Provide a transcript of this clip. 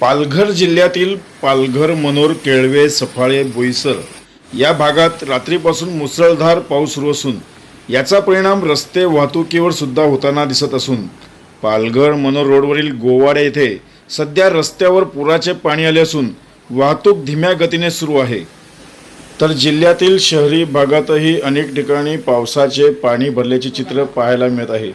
पालघर जिल्ह्यातील पालघर मनोर केळवे सफाळे बोईसर या भागात रात्रीपासून मुसळधार पाऊस सुरू असून याचा परिणाम रस्ते वाहतुकीवर सुद्धा होताना दिसत असून पालघर मनोर रोडवरील गोवाडे येथे सध्या रस्त्यावर पुराचे पाणी आले असून वाहतूक धीम्या गतीने सुरू आहे. तर जिल्ह्यातील शहरी भागातही अनेक ठिकाणी पावसाचे पाणी भरल्याचे चित्र पाहायला मिळत आहे.